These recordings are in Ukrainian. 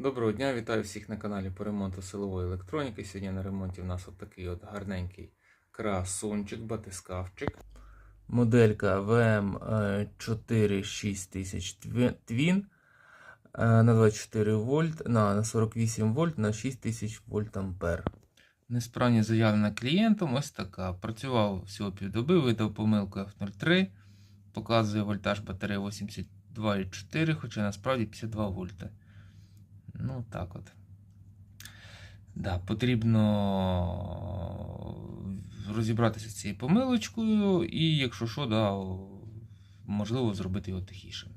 Доброго дня, вітаю всіх на каналі по ремонту силової електроніки. Сьогодні на ремонті в нас от такий от гарненький красунчик, батискавчик. Моделька VM46000 Twin е, на 24 вольт, на на 48 вольт на 6000 вольт ампер. Несправність заявлена клієнтом ось така. Працював всього півдоби, видав помилку F03. Показує вольтаж батареї 82,4, хоча насправді 52 вольти. Ну, так от. Да, потрібно розібратися з цією помилочкою, і якщо що, да, можливо зробити його тихішим.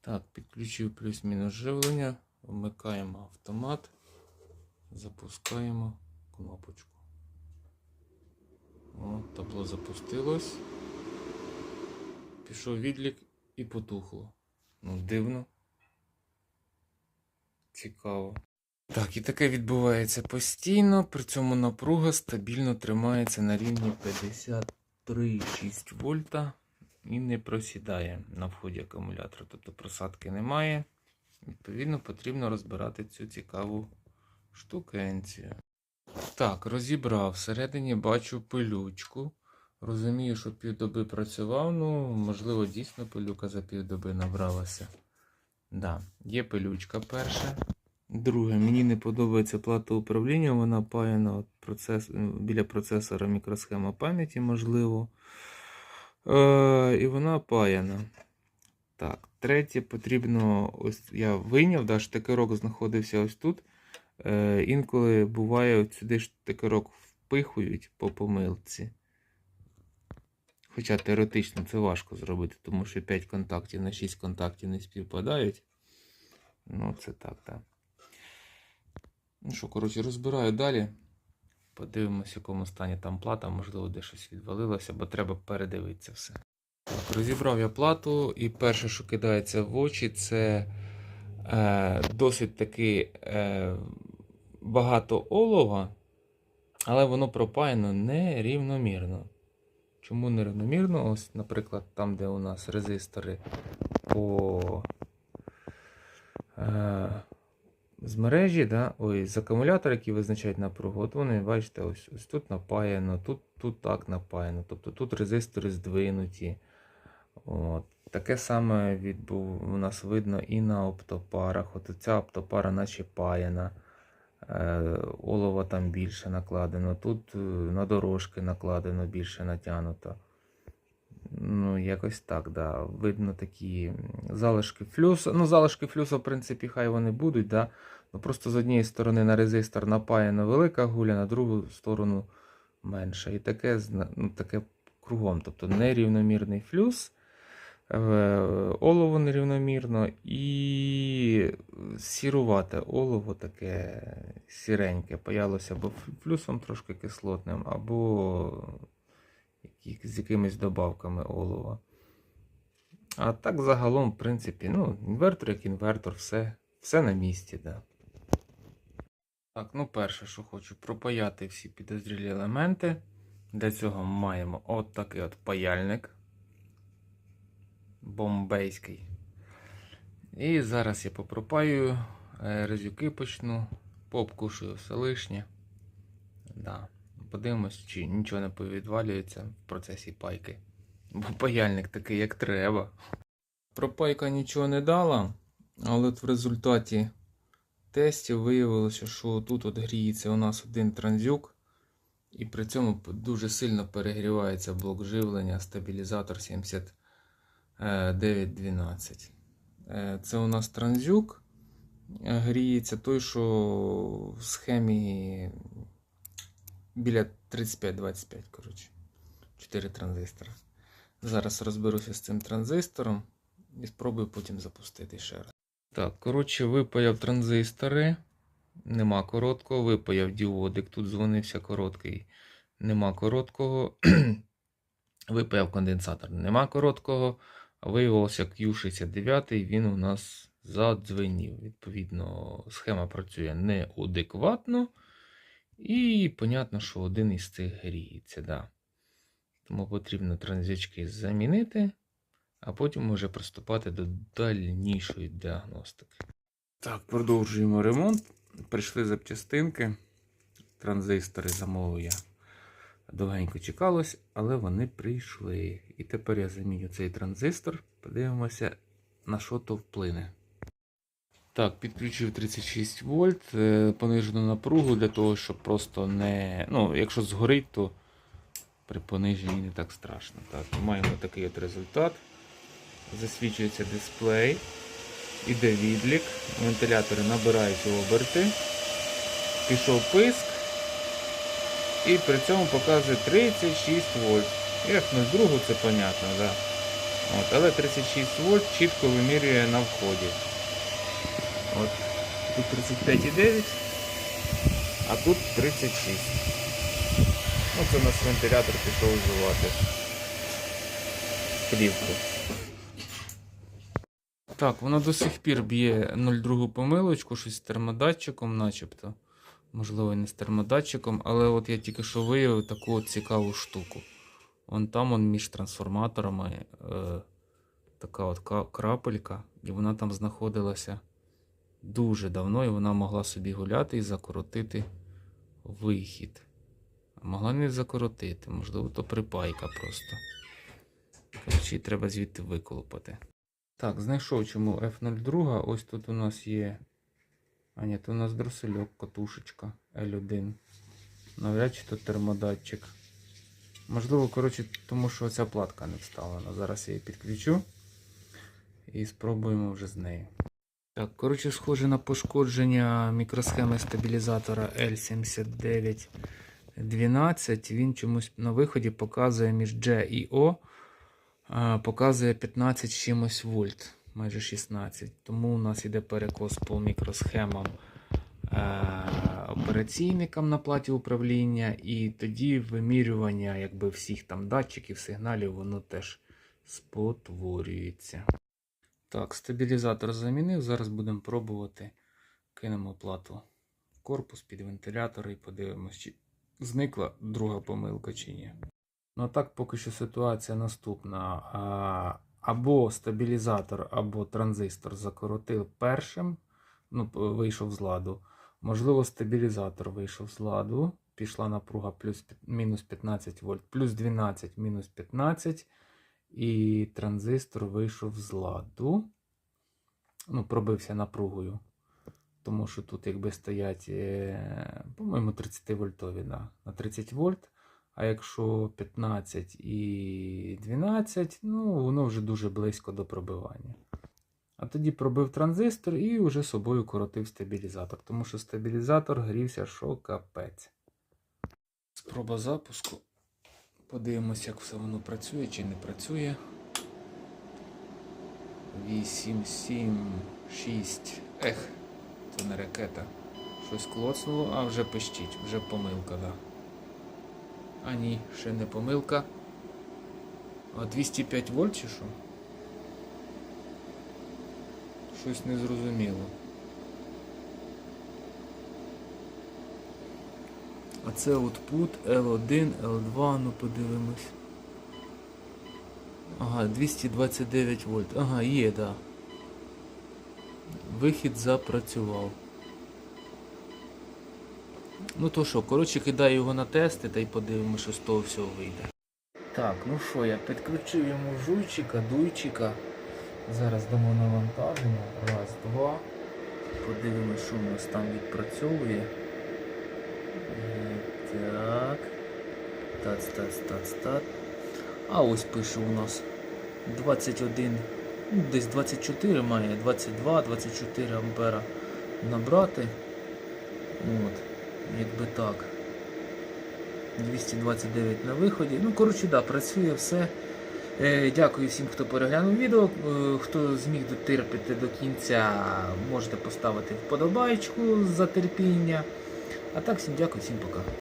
Так, підключив плюс-мінус живлення, вмикаємо автомат, запускаємо кнопочку. О, табло запустилось. Пішов відлік і потухло. Ну, дивно. Цікаво. Так, і таке відбувається постійно, при цьому напруга стабільно тримається на рівні 53,6 вольта і не просідає на вході акумулятора. Тобто просадки немає. Відповідно, потрібно розбирати цю цікаву штукенцію. Так, розібрав. Всередині бачу пилючку. Розумію, що півдоби працював. Ну, можливо, дійсно пилюка за півдоби набралася. Да, є пилючка перша. Друге, мені не подобається плата управління, вона паяна процес, біля процесора мікросхема пам'яті, можливо. Е, і вона паяна. Так, третє, потрібно. Ось я вийняв, да, штекерок знаходився ось тут. Е, інколи буває, от сюди штекерок впихують по помилці. Хоча теоретично це важко зробити, тому що 5 контактів на 6 контактів не співпадають. Ну, це так, так. Ну що, коротше, розбираю далі. Подивимось, в якому стані там плата, можливо, де щось відвалилося, бо треба передивитися все. Так, розібрав я плату, і перше, що кидається в очі, це е, досить таки е, багато олова, але воно пропаяно нерівномірно. Чому нерівномірно? Ось, наприклад, там, де у нас резистори по е, з мережі, да, ой, з акумулятора, які визначають напругу, от вони, бачите, ось ось тут напаяно, тут тут так напаяно. Тобто тут резистори здвинуті. От. Таке саме відбув, у нас видно і на оптопарах. От ця оптопара наче паяна. Е, олова там більше накладено. Тут е, на дорожки накладено більше натягнуто. Ну, якось так, да. Видно такі залишки флюса. Ну, залишки флюса, в принципі, хай вони будуть, да. Ну, просто з однієї сторони на резистор напаяна велика гуля, на другу сторону менша. І таке ну, таке кругом. Тобто нерівномірний флюс, олово нерівномірно і сірувате олово таке сіреньке. Паялося або флюсом трошки кислотним, або з якимись добавками олова. А так загалом, в принципі, ну, інвертор як інвертор, все все на місці. Да. Так, ну перше, що хочу, пропаяти всі підозрілі елементи. Для цього маємо от такий от паяльник. Бомбейський. І зараз я попропаю, резюки почну, пообкушую все лишнє. Да. Подивимось, чи нічого не повідвалюється в процесі пайки. Бо паяльник такий, як треба. Пропайка нічого не дала, але в результаті тестів виявилося, що тут от гріється у нас один транзюк, і при цьому дуже сильно перегрівається блок живлення стабілізатор 7912. Це у нас транзюк. Гріється той, що в схемі біля 35-25, коротше. 4 транзистори. Зараз розберуся з цим транзистором і спробую потім запустити ще раз. Так, коротше, випаяв транзистори. Нема короткого, випаяв діодик. Тут дзвонився короткий. Нема короткого. випаяв конденсатор. Нема короткого. Виявилося Q69, він у нас задзвенів. Відповідно, схема працює неадекватно. І, понятно, що один із цих гріється. Да. Тому потрібно транзячки замінити, а потім може приступати до дальнішої діагностики. Так, продовжуємо ремонт. Прийшли запчастинки. Транзистори замовив я. Довгенько чекалось, але вони прийшли. І тепер я заміню цей транзистор. Подивимося, на що то вплине. Так, підключив 36 вольт, е, понижену напругу для того, щоб просто не. Ну, якщо згорить, то при пониженні не так страшно. Так, маємо такий от результат. Засвічується дисплей. Іде відлік, вентилятори набирають оберти, пішов писк, і при цьому показує 36 вольт. Як 0,2 це понятно, да. От, але 36 вольт чітко вимірює на вході. От, тут 35,9, а тут 36. Оце у нас вентилятор пішов вживати плівку. Так, воно до сих пір б'є 0,2 помилочку, щось з термодатчиком, начебто. Можливо, не з термодатчиком, але от я тільки що виявив таку цікаву штуку. Вон там он між трансформаторами е, така от крапелька, і вона там знаходилася дуже давно, і вона могла собі гуляти і закоротити вихід. А могла не закоротити, можливо, то припайка просто. Її треба звідти виколупати. Так, знайшов чому F02. Ось тут у нас є. А ні, то у нас дросельок, катушечка L1. Навряд чи тут термодатчик. Можливо, коротше, тому що ця платка не вставлена. Зараз я її підключу і спробуємо вже з нею. Так, коротше, схоже на пошкодження мікросхеми стабілізатора L7912. Він чомусь на виході показує між G і O. Показує 15 чимось вольт, майже 16. Тому у нас йде перекос по мікросхемам е, операційникам на платі управління, і тоді вимірювання якби, всіх там датчиків, сигналів, воно теж спотворюється. Так, стабілізатор замінив. Зараз будемо пробувати. Кинемо плату в корпус під вентилятор і подивимось, чи зникла друга помилка чи ні. Ну а так поки що ситуація наступна. Або стабілізатор, або транзистор закоротив першим, ну, вийшов з ладу. Можливо, стабілізатор вийшов з ладу. Пішла напруга плюс, мінус 15 вольт, плюс 12, мінус 15. І транзистор вийшов з ладу. Ну, пробився напругою. Тому що тут якби стоять, е, по-моєму, 30 вольтові, да, на 30 вольт. А якщо 15 і 12, ну воно вже дуже близько до пробивання. А тоді пробив транзистор і вже собою коротив стабілізатор, тому що стабілізатор грівся що капець. Спроба запуску. Подивимось, як все воно працює чи не працює. 8, 7, 6. Ех, це не ракета. Щось клоцнуло, а вже пищить, вже помилка, да. А ні, ще не помилка. А 205 вольт чи що? Щось незрозуміло. А це output L1, L2, ну подивимось. Ага, 229 вольт. Ага, є, да. Вихід запрацював. Ну то що, коротше, кидаю його на тести та й подивимося, що з того всього вийде. Так, ну що, я підключив йому жуйчика, дуйчика. Зараз дамо навантаження. Раз, два. Подивимося, що у нас там відпрацьовує. Так. Тац, тац, тац, тац. А ось пише у нас 21, ну, десь 24 має, 22, 24 ампера набрати. От, якби так. 229 на виході. Ну, коротше, да, працює все. Е, дякую всім, хто переглянув відео. Е, хто зміг дотерпіти до кінця, можете поставити вподобайку за терпіння. А так, всім дякую, всім пока.